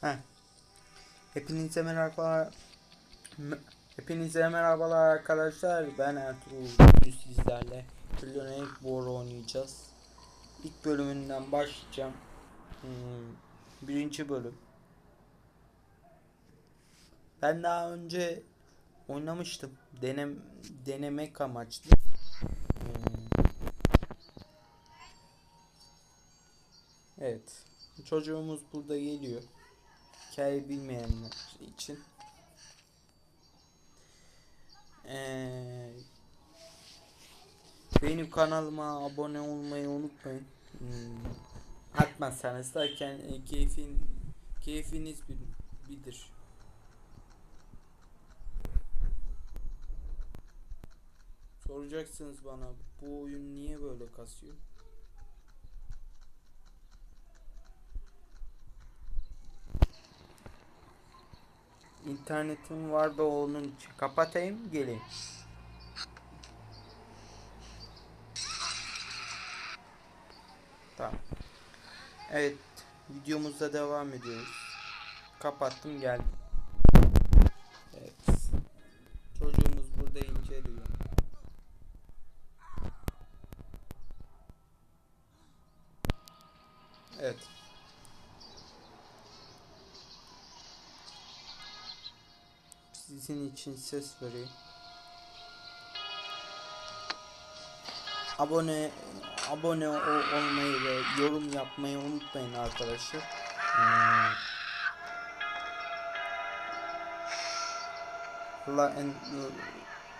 Heh. Hepinize merhabalar. Hepinize merhabalar arkadaşlar. Ben Ertuğrul. Bugün sizlerle Trilonek War oynayacağız. İlk bölümünden başlayacağım. Hmm, birinci bölüm. Ben daha önce oynamıştım. Denem denemek amaçlı. Hmm. Evet. Çocuğumuz burada geliyor. Hikaye bilmeyenler için. Ee, benim kanalıma abone olmayı unutmayın. Hmm, atmazsanız da kend- keyfin keyfiniz bil- bilir. Soracaksınız bana bu oyun niye böyle kasıyor? İnternetim var ve onun için kapatayım geleyim. Tamam. Evet, videomuzda devam ediyoruz. Kapattım geldim. Sizin için ses vereyim. Abone abone olmayı ve yorum yapmayı unutmayın arkadaşlar. Hmm. La,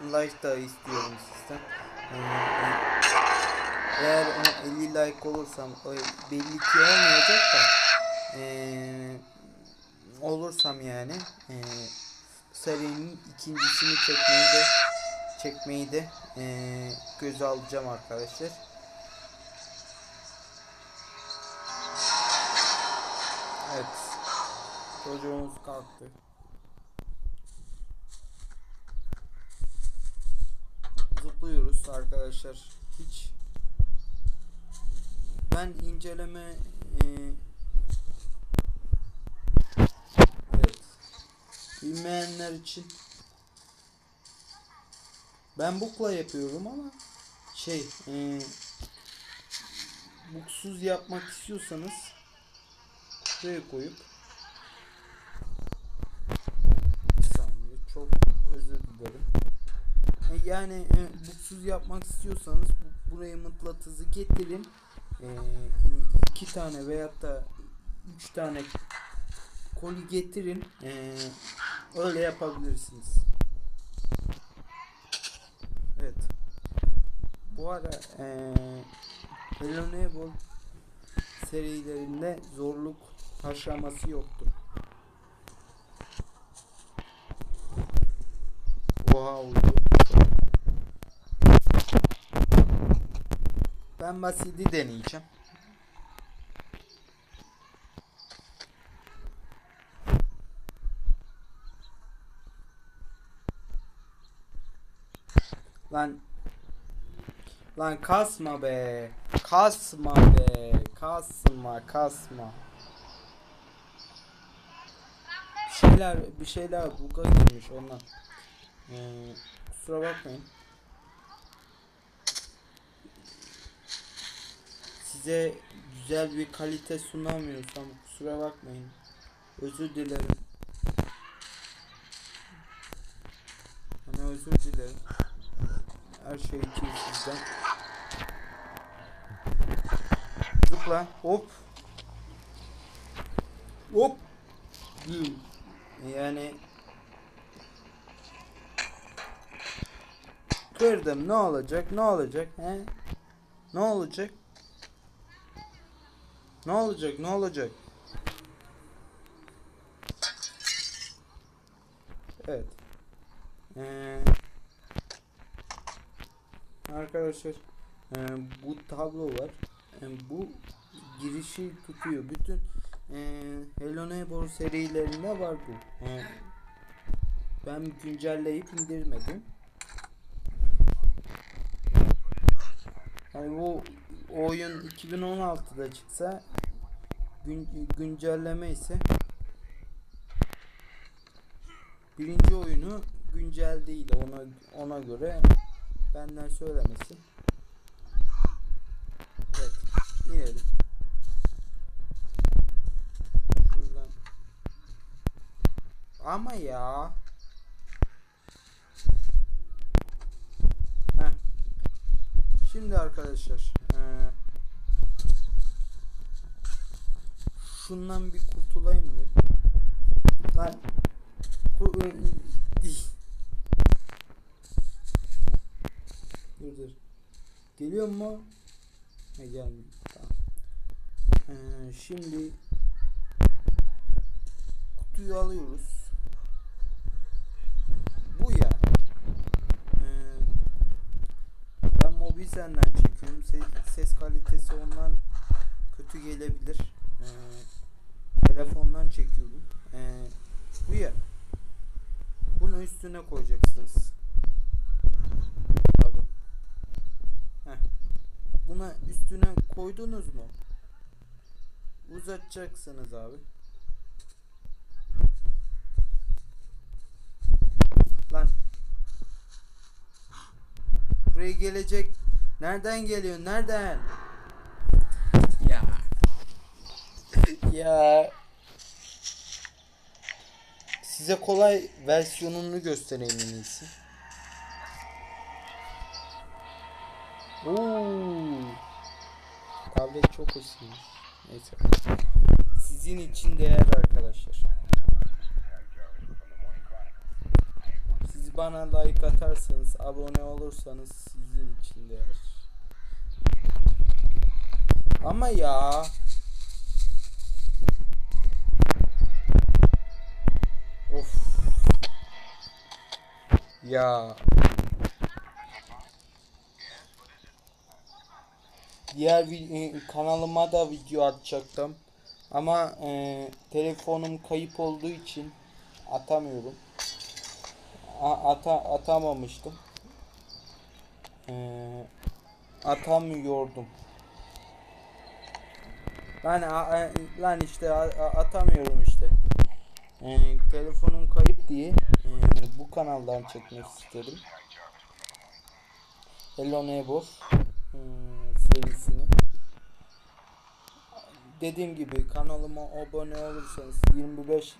like da istiyorum sizden. Hmm. Eğer o 50 like olursam belli ki olmayacak da eee, olursam yani eee serinin ikincisini çekmeyi de çekmeyi de eee göze alacağım arkadaşlar. Evet. Çocuğumuz kalktı. Zıplıyoruz arkadaşlar. Hiç ben inceleme eee Evet. Bilmeyenler için ben bukla yapıyorum ama şey e, buksuz yapmak istiyorsanız şuraya koyup bir saniye çok özür dilerim. E, yani e, buksuz yapmak istiyorsanız bu, buraya mıknatısı getirin. E, iki tane veyahut da üç tane koli getirin. Ee, öyle yapabilirsiniz. Evet. Bu ara ee, serilerinde zorluk aşaması yoktur. Oha oldu. Ben basiti deneyeceğim. Lan Lan kasma be. Kasma be. Kasma, kasma. Bir şeyler bir şeyler buga girmiş ondan. Ee, kusura bakmayın. Size güzel bir kalite sunamıyorsam kusura bakmayın. Özür dilerim. Hani özür dilerim. Her şey sizden. Zıpla. Hop. Hop. Yani. Kırdım. Ne olacak? Ne olacak? He? Ne olacak? Ne olacak? Ne olacak? Evet. Ee, Arkadaşlar e, bu tablo var. E, bu girişi tutuyor. Bütün e, Hello Neighbor serilerinde var bu. E, ben güncelleyip indirmedim. Yani bu oyun 2016'da çıksa gün, güncelleme ise Birinci oyunu güncel değil ona ona göre benden söylemesin. Evet. inelim. Şuradan. Ama ya. Heh. Şimdi arkadaşlar eee, şundan bir kurtulayım mı? Lan kur- dur dur. Geliyor mu? He gelmiyor. Tamam. Ee, şimdi kutuyu alıyoruz. Bu ya. Ee, ben Mobizen'den çekiyorum. Se- ses kalitesi ondan kötü gelebilir. Ee, telefondan çekiyorum. Ee, bu ya. Bunu üstüne koyacaksınız. Pardon. Heh. Buna üstüne koydunuz mu? Uzatacaksınız abi. Lan. Buraya gelecek. Nereden geliyor? Nereden? Ya. ya. Size kolay versiyonunu göstereyim en iyisi. Oo. Tablet çok ısınmış. Neyse. Sizin için değer arkadaşlar. Siz bana like atarsanız, abone olursanız sizin için değer. Ama ya. Of. Ya. Diğer e, kanalıma da video atacaktım. Ama e, telefonum kayıp olduğu için atamıyorum. A- ata atamamıştım. E, atamıyordum. Lan a- lan işte atamıyorum işte. E, telefonum kayıp diye e, bu kanaldan çekmek istedim. Hello Neighbor e, serisini. Dediğim gibi kanalıma abone olursanız 25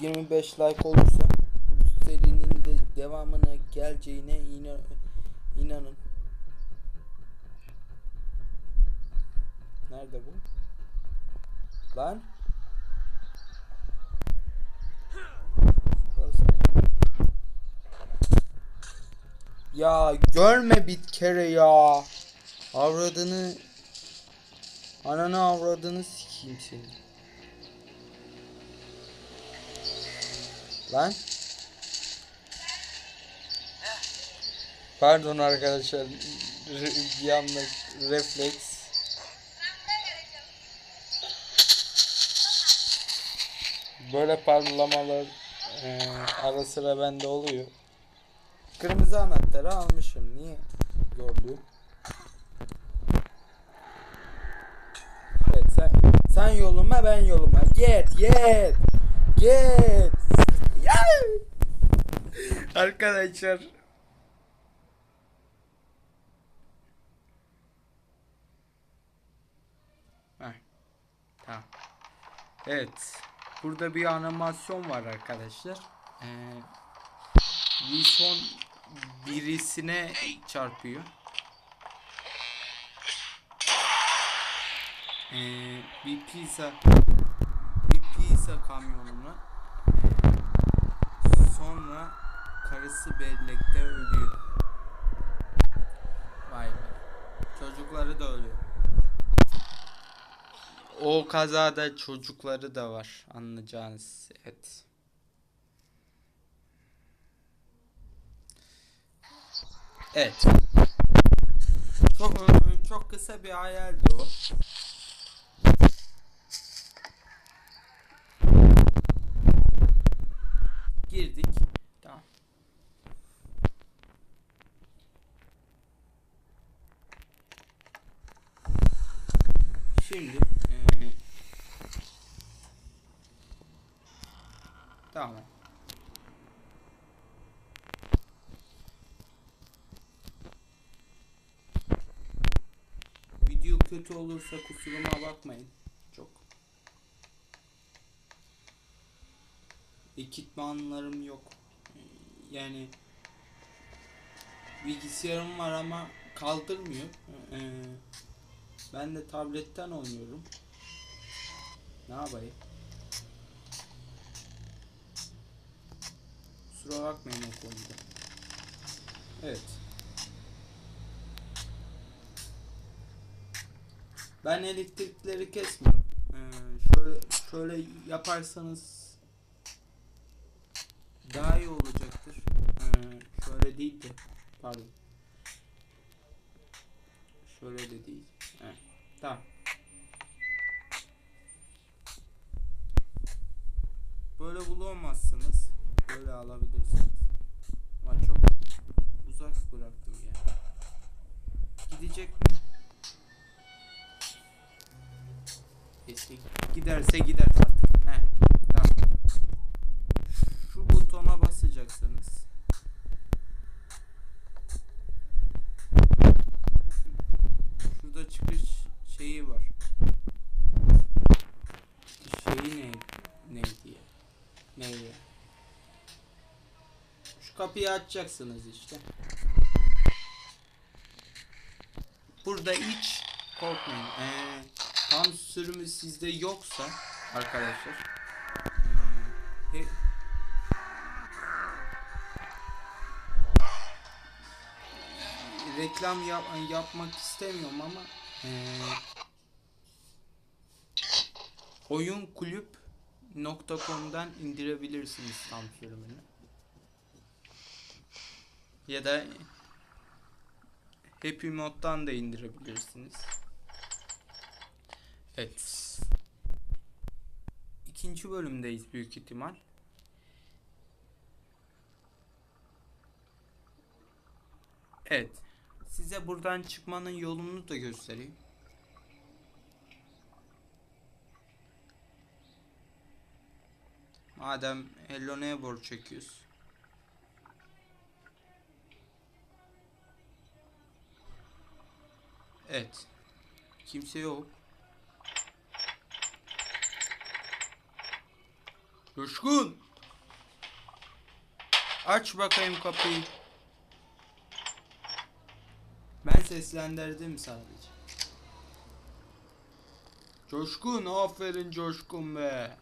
25 like olursa bu serinin de devamına geleceğine inan inanın. Nerede bu? Lan? Ya görme bir kere ya. Avradını Ananı avradını sikeyim seni. Lan. Pardon arkadaşlar. Bir refleks. Böyle parlamalar e, ara sıra bende oluyor. Kırmızı anahtarı almışım. Niye gördüm? Evet sen sen yoluma ben yoluma. Git git. Git. Arkadaşlar. Evet. Burada bir animasyon var arkadaşlar. Ee, Wilson birisine çarpıyor. Ee, bir pizza bir pizza kamyonuna ee, sonra karısı bellekte ölüyor. Vay be. Çocukları da ölüyor. O kazada çocukları da var anlayacağınız. Evet. Evet. Çok çok kısa bir hayaldi o. Tamam. Video kötü olursa kusuruma bakmayın. Çok. Ekipmanlarım yok. Yani bilgisayarım var ama kaldırmıyor. Ee, ben de tabletten oynuyorum. Ne yapayım? Kusura bakmayın o konuda. Evet. Ben elektrikleri kesmiyorum. Ee, şöyle şöyle yaparsanız daha iyi olacaktır. Ee, şöyle değil de pardon. Şöyle de değil. Heh, tamam. Kapıyı açacaksınız işte. Burada hiç korkmayın. Ee, tam sürümü sizde yoksa arkadaşlar ee, he- reklam yap, yapmak istemiyorum ama ee, oyunkulüp.com'dan indirebilirsiniz tam sürümünü. Ya da Happy Mod'dan da indirebilirsiniz. Evet. İkinci bölümdeyiz büyük ihtimal. Evet. Size buradan çıkmanın yolunu da göstereyim. Madem Hello Neighbor çekiyoruz. Evet. Kimse yok. Coşkun. Aç bakayım kapıyı. Ben seslendirdim sadece. Coşkun aferin Coşkun be.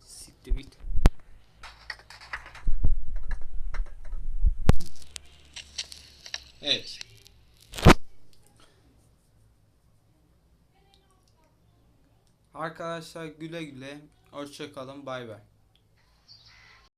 Siktir git. Evet. Arkadaşlar güle güle. Hoşça kalın. Bay bay.